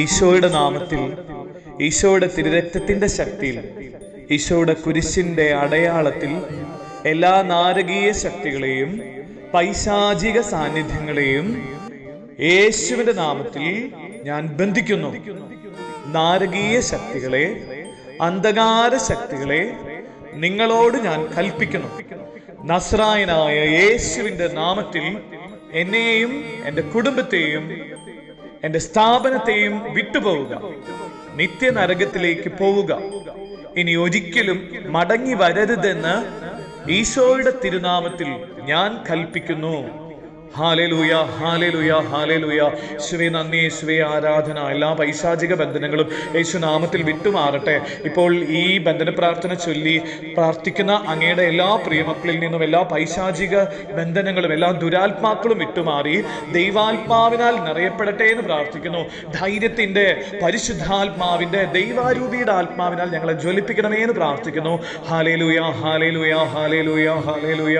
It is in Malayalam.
ഈശോയുടെ നാമത്തിൽ ഈശോയുടെ തിരുരക്തത്തിന്റെ ശക്തിയിൽ ഈശോയുടെ കുരിശിന്റെ അടയാളത്തിൽ എല്ലാ നാരകീയ ശക്തികളെയും പൈശാചിക സാന്നിധ്യങ്ങളെയും യേശുവിന്റെ നാമത്തിൽ ഞാൻ ബന്ധിക്കുന്നു. നാരകീയ ശക്തികളെ അന്ധകാര ശക്തികളെ നിങ്ങളോട് ഞാൻ കൽപ്പിക്കുന്നു. നസ്രായനായ യേശുവിന്റെ നാമത്തിൽ എന്നെയും എന്റെ കുടുംബത്തെയും എന്റെ സ്ഥാപനത്തെയും വിട്ടുപോവുക. നിത്യനരകത്തിലേക്ക് പോവുക. ഇനി ഒരിക്കലും മടങ്ങി വരരുതെന്ന് ഈശോയുടെ തിരുനാമത്തിൽ ഞാൻ കൽപ്പിക്കുന്നു. ഹാലേലൂയ ഹാലേലൂയ ഹാലേലൂയ. യേശുവേ നന്ദി യേശുവേ ആരാധന. എല്ലാ പൈശാചിക ബന്ധനങ്ങളും യേശു നാമത്തിൽ വിട്ടുമാറട്ടെ. ഇപ്പോൾ ഈ ബന്ധന പ്രാർത്ഥന ചൊല്ലി പ്രാർത്ഥിക്കുന്ന അങ്ങയുടെ എല്ലാ പ്രിയമക്കളിൽ നിന്നും എല്ലാ പൈശാചിക ബന്ധനങ്ങളും എല്ലാ ദുരാത്മാക്കളും വിട്ടുമാറി ദൈവാത്മാവിനാൽ നിറയപ്പെടട്ടെ എന്ന് പ്രാർത്ഥിക്കുന്നു. ധൈര്യത്തിന്റെ പരിശുദ്ധാത്മാവിന്റെ ദൈവാരൂപിയുടെ ആത്മാവിനാൽ ഞങ്ങളെ ജ്വലിപ്പിക്കണമേ എന്ന് പ്രാർത്ഥിക്കുന്നു. ഹാലേലൂയ ഹാലേലൂയ ഹാലേലൂയ ഹാലേലൂയ.